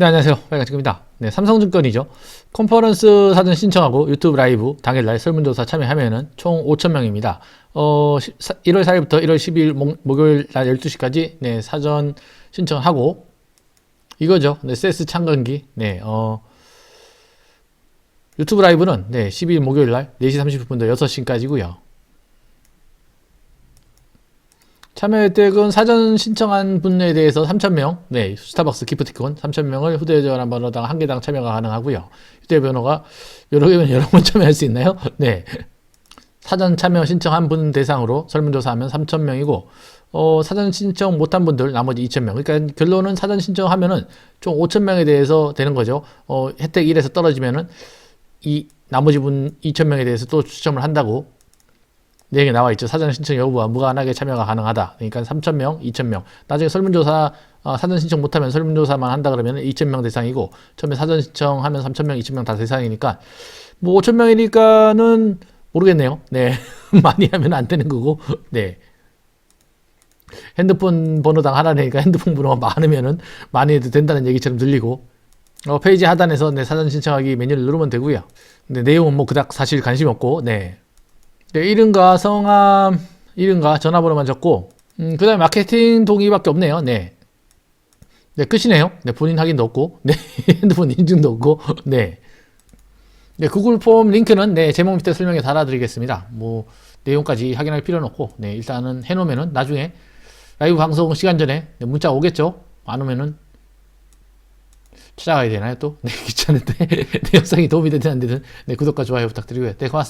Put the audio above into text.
네, 안녕하세요. 빨간치입니다. 네, 삼성증권이죠. 컨퍼런스 사전 신청하고 유튜브 라이브 당일날 설문조사 참여하면은 총 5,000명입니다. 어, 1월 4일부터 1월 12일 목, 목요일 날 12시까지 네, 사전 신청하고 이거죠. 네, 세스 참관기. 네, 어, 유튜브 라이브는 네, 12일 목요일 날 4시 30분부터 6시까지고요. 참여 혜택은 사전 신청한 분에 대해서 3,000명, 네, 스타벅스 기프티콘 3,000명을 휴대전화 번호당 한 개당 참여가 가능하고요. 휴대번호가 여러 개면 여러 번 참여할 수 있나요? 네. 사전 참여 신청한 분 대상으로 설문조사하면 3,000명이고, 어, 사전 신청 못한 분들 나머지 2,000명. 그러니까 결론은 사전 신청하면은 총 5,000명에 대해서 되는 거죠. 어, 혜택 1에서 떨어지면은 이 나머지 분 2,000명에 대해서 또 추첨을 한다고 내용에 나와 있죠. 사전 신청 여부와 무관하게 참여가 가능하다. 그러니까 3,000명, 2,000명. 나중에 설문조사 어, 사전 신청 못하면 설문조사만 한다 그러면 2,000명 대상이고 처음에 사전 신청하면 3,000명, 2,000명 다 대상이니까 뭐 5,000명이니까는 모르겠네요. 네. 많이 하면 안 되는 거고. 네. 핸드폰 번호당 하나니까 핸드폰 번호가 많으면은 많이 해도 된다는 얘기처럼 들리고 어, 페이지 하단에서 네, 사전 신청하기 메뉴를 누르면 되고요. 근데 내용은 뭐 그닥 사실 관심 없고 네. 네, 이름과 성함, 이름과 전화번호만 적고, 음, 그 다음에 마케팅 동의밖에 없네요. 네. 네, 끝이네요. 네, 본인 확인도 없고, 네, 핸드폰 인증도 없고, 네. 네, 구글 폼 링크는 네, 제목 밑에 설명에 달아드리겠습니다. 뭐, 내용까지 확인할 필요는 없고, 네, 일단은 해놓으면은 나중에 라이브 방송 시간 전에 네, 문자 오겠죠? 안 오면은 찾아가야 되나요 또? 네, 귀찮은데. 네, 영상이 도움이 되든 안 되든, 네, 구독과 좋아요 부탁드리고요. 네, 고맙습니다.